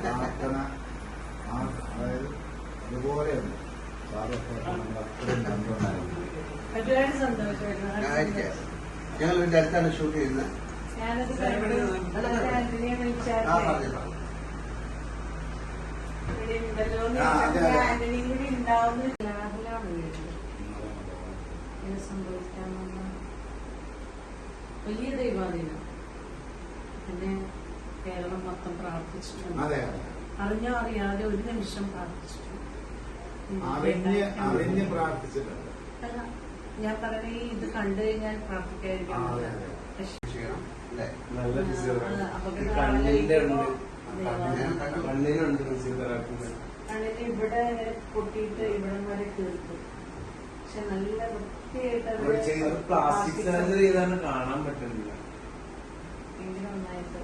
പ്രാർത്ഥന അതുപോലെയുണ്ട് ഞങ്ങൾ ഇതിന്റെ അടുത്താണ് ഷൂട്ട് ചെയ്യുന്നത്. ആ പറഞ്ഞു വലിയ ദൈവാധീനം. പിന്നെ കേരളം മൊത്തം പ്രാർത്ഥിച്ചിട്ടുണ്ട്. അതെ അറിഞ്ഞോ അറിയാതെ ഒരു നിമിഷം പ്രാർത്ഥിച്ചിട്ടുണ്ട്. അറിഞ്ഞ് അറിഞ്ഞ് പ്രാർത്ഥിച്ചിട്ടുണ്ട്. അല്ല, ഞാൻ പറഞ്ഞ ഇത് കണ്ടു കഴിഞ്ഞാൽ പ്രാർത്ഥിക്കാതിരിക്കാൻ. കണ്ണിനുണ്ട് ഫിസിയോതെറാപ്പി. കണ്ണിന് ഇവിടെ പൊട്ടിയിട്ട് ഇവിടം വരെ തീർത്തു പക്ഷെ നല്ല വൃത്തിയായിട്ട് പ്ലാസ്റ്റിക് സർജറി ചെയ്താണ് കാണാൻ പറ്റുന്നില്ല. നന്നായിട്ട്.